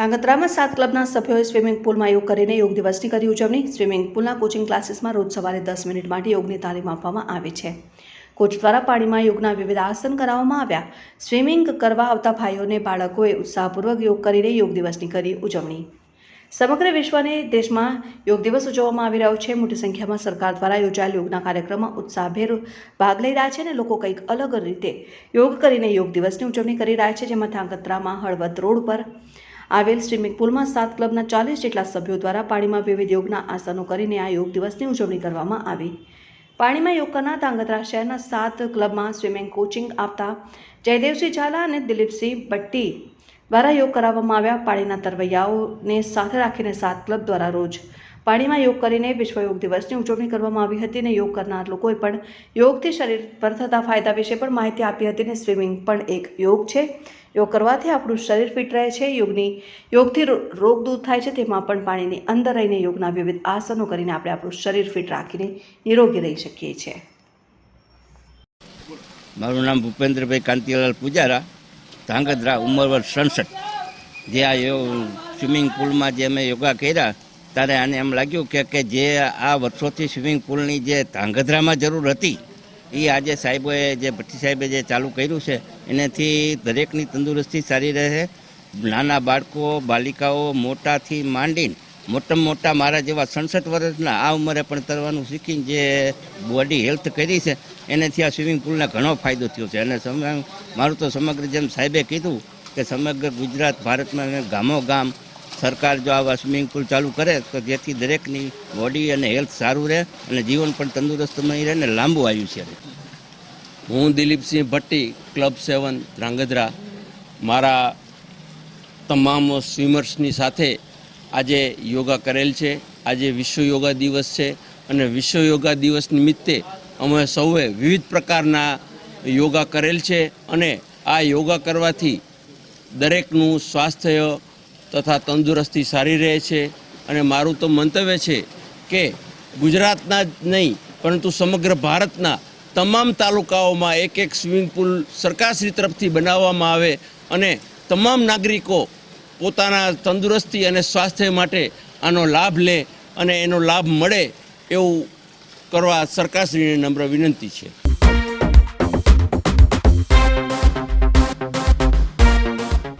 ધાંગધ્રામાં સાત ક્લબના સભ્યોએ સ્વિમિંગ પુલમાં યોગ કરીને યોગ દિવસની કરી ઉજવણી. સ્વિમિંગ પુલના કોચિંગ ક્લાસીસમાં રોજ સવારે દસ મિનિટ માટે યોગની તાલીમ આપવામાં આવે છે. કોચ દ્વારા પાણીમાં યોગના વિવિધ આસન કરાવવામાં આવ્યા. સ્વિમિંગ કરવા આવતા ભાઈઓને બાળકોએ ઉત્સાહપૂર્વક યોગ કરીને યોગ દિવસની કરી ઉજવણી. સમગ્ર વિશ્વને દેશમાં યોગ દિવસ ઉજવવામાં આવી રહ્યો છે. મોટી સંખ્યામાં સરકાર દ્વારા યોજાયેલ યોગના કાર્યક્રમમાં ઉત્સાહભેર ભાગ લઈ રહ્યા છે અને લોકો કંઈક અલગ રીતે યોગ કરીને યોગ દિવસની ઉજવણી કરી રહ્યા છે. જેમાં ધાંગધ્રામાં હળવદ રોડ પર આવેલ સ્વિમિંગ પુલમાં સાત ક્લબના ચાલીસ જેટલા સભ્યો દ્વારા પાણીમાં વિવિધ યોગના આસનો કરીને આ યોગ દિવસની ઉજવણી કરવામાં આવી. પાણીમાં યોગ કરનાર ધાંગધ્રા શહેરના સાત ક્લબમાં સ્વિમિંગ કોચિંગ આપતા જયદેવસિંહ ઝાલા અને દિલીપસિંહ ભટ્ટી દ્વારા યોગ કરાવવામાં આવ્યા. પાણીના તરવૈયાઓને સાથે રાખીને સાત ક્લબ દ્વારા રોજ પાણીમાં યોગ કરીને વિશ્વ યોગ દિવસની ઉજવણી કરવામાં આવી હતી અને યોગ કરનાર લોકોએ પણ યોગથી શરીર પર થતા ફાયદા વિશે પણ માહિતી આપી હતી અને સ્વિમિંગ પણ એક યોગ છે. યોગ કરવાથી આપણું શરીર ફિટ રહે છે, યોગની, યોગથી રોગ દૂર થાય છે, તેમાં પણ પાણીની અંદર રહીને યોગના વિવિધ આસનો કરીને આપણે આપણું શરીર ફિટ રાખીને નિરોગી રહી શકીએ છીએ. મારું નામ ભૂપેન્દ્રભાઈ કાંતિલાલ પૂજારા, ધાંગધ્રા વર્ષ સડસઠ. જે આ સ્વિમિંગ પુલમાં જે અમે યોગા કર્યા ત્યારે આને એમ લાગ્યું કે કે જે આ વર્ષોથી સ્વિમિંગ પુલની જે ધાંગધ્રામાં જરૂર હતી એ આજે સાહેબોએ જે ભટ્ટી સાહેબે જે ચાલુ કર્યું છે, એનાથી દરેકની તંદુરસ્તી સારી રહે. નાના બાળકો, બાલિકાઓ મોટાથી માંડીને મોટામાં મોટા મારા જેવા સડસઠ વર્ષના આ ઉંમરે પણ તરવાનું શીખીને જે બોડી હેલ્થ કરી છે, એનાથી આ સ્વિમિંગ પુલને ઘણો ફાયદો થયો છે. અને મારું તો સમગ્ર જેમ સાહેબે કીધું કે સમગ્ર ગુજરાત ભારતમાં ગામો ગામ સરકાર જો આવા સ્વિમિંગ પુલ ચાલુ કરે, તો જેથી દરેકની બોડી અને હેલ્થ સારું રહે અને જીવન પણ તંદુરસ્તમય રહે અને લાંબુ આયુષ્ય રહે હું દિલીપસિંહ ભટ્ટી, ક્લબ સેવન, ધ્રાંગધ્રા. મારા તમામ સ્વિમર્સની સાથે આજે યોગા કરેલ છે. આજે વિશ્વ યોગા દિવસ છે અને વિશ્વ યોગા દિવસ નિમિત્તે અમે સૌએ વિવિધ પ્રકારના યોગા કરેલ છે અને આ યોગા કરવાથી દરેકનું સ્વાસ્થ્ય તથા તંદુરસ્તી સારી રહે છે. અને મારું તો મંતવ્ય છે કે ગુજરાતના જ નહીં, પરંતુ સમગ્ર ભારતના તમામ તાલુકાઓમાં એક એક સ્વિમિંગ પુલ સરકારશ્રી તરફથી બનાવવામાં આવે અને તમામ નાગરિકો પોતાના તંદુરસ્તી અને સ્વાસ્થ્ય માટે આનો લાભ લે અને એનો લાભ મળે એવું કરવા સરકારશ્રીને નમ્ર વિનંતી છે.